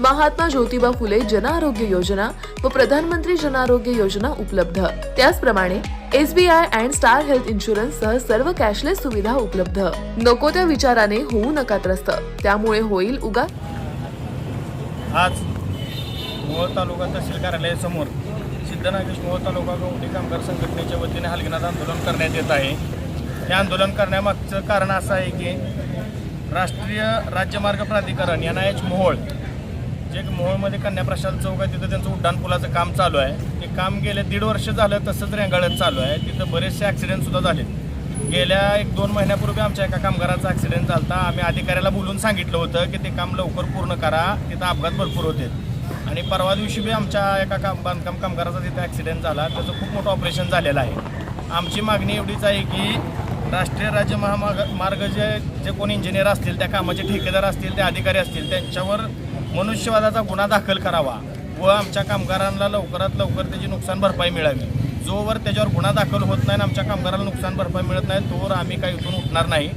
महात्मा ज्योतिबा फुले जन आरोग्य योजना व प्रधानमंत्री जन आरोग्य योजना उपलब्ध. त्याचप्रमाणे SBI and star health insurance सह सर्व कॅशलेस सुविधा उपलब्ध. नको त्या विचाराने होऊ नका त्रस्त. त्यामुळे होईल उगा. आज मोहोळ तालुका तहसील कार्यालयासमोर सिद्धनागेश मोहोळ तालुका गौंडी कामगार संघटनेच्या वतीने हलगिनाथ आंदोलन करण्यात येत आहे. हे आंदोलन करण्यामागचं कारण असं आहे की राष्ट्रीय राज्यमार्ग प्राधिकरण एन आय एच मोहोळ जे मोहोळमध्ये कन्या प्रशांत चौक आहे तिथं त्यांचं उड्डाणपुलाचं काम चालू आहे. ते काम गेले दीड वर्ष झालं तसंच रेंगाळत चालू आहे. तिथं बरेचसे ॲक्सिडेंटसुद्धा झाले गेल्या एक दोन महिन्यापूर्वी आमच्या एका कामगाराचा ॲक्सिडेंट झाला आम्ही अधिकाऱ्याला बोलून सांगितलं होतं की ते काम लवकर पूर्ण करा. तिथं अपघात भरपूर होते. आणि परवा दिवशी बी आमच्या एका काम बांधकाम कामगाराचा तिथं ॲक्सिडेंट झाला. त्याचं खूप मोठं ऑपरेशन झालेलं आहे. आमची मागणी एवढीच आहे की राष्ट्रीय राज्य महामार्ग मार्ग जे जे कोणी इंजिनियर असतील त्या कामाचे ठेकेदार असतील ते अधिकारी असतील त्यांच्यावर मनुष्यवादाचा गुन्हा दाखल करावा व आमच्या कामगारांना लवकरात लवकर त्याची नुकसान भरपाई मिळावी. जोवर त्याच्यावर गुन्हा दाखल होत नाही आणि आमच्या कामगाराला नुकसान भरपाई मिळत नाही तोवर आम्ही काही इथून उठणार नाही.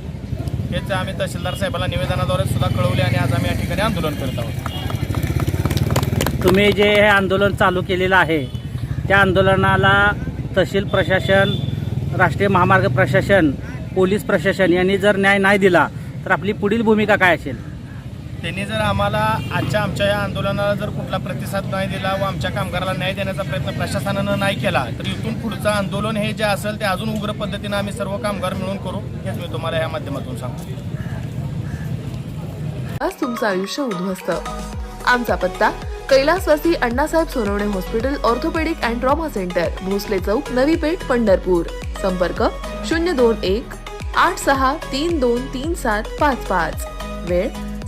हेच आम्ही तहसीलदार साहेबांना निवेदनाद्वारे सुद्धा कळवले आणि आज आम्ही या ठिकाणी आंदोलन करत आहोत. तुम्ही जे हे आंदोलन चालू केलेलं आहे त्या आंदोलनाला तहसील प्रशासन राष्ट्रीय महामार्ग प्रशासन पोलीस प्रशासन यांनी जर न्याय नाही दिला तर आपली पुढील भूमिका काय असेल? त्यांनी जर आम्हाला आजच्या आमच्या या आंदोलनाला जर कुठला प्रतिसाद नाही दिला व आमच्या कामगाराला न्याय देण्याचा प्रयत्न प्रशासनानं नाही केला तर इथून पुढचं आंदोलन हे जे असेल ते अजून उग्र पद्धतीनं आम्ही सर्व कामगार मिळून करू हेच मी तुम्हाला या माध्यमातून सांगतो. आज तुमचं आयुष्य उद्ध्वस्त. आमचा पत्ता कैलासवासी Annasaheb Sonawane hospital orthopaedic and trauma centre Bhosale Chowk Navi Peth Pandharpur. संपर्क शून्य दोन एक आठ सहा तीन दोन तीन सात पाच पाच. वेळ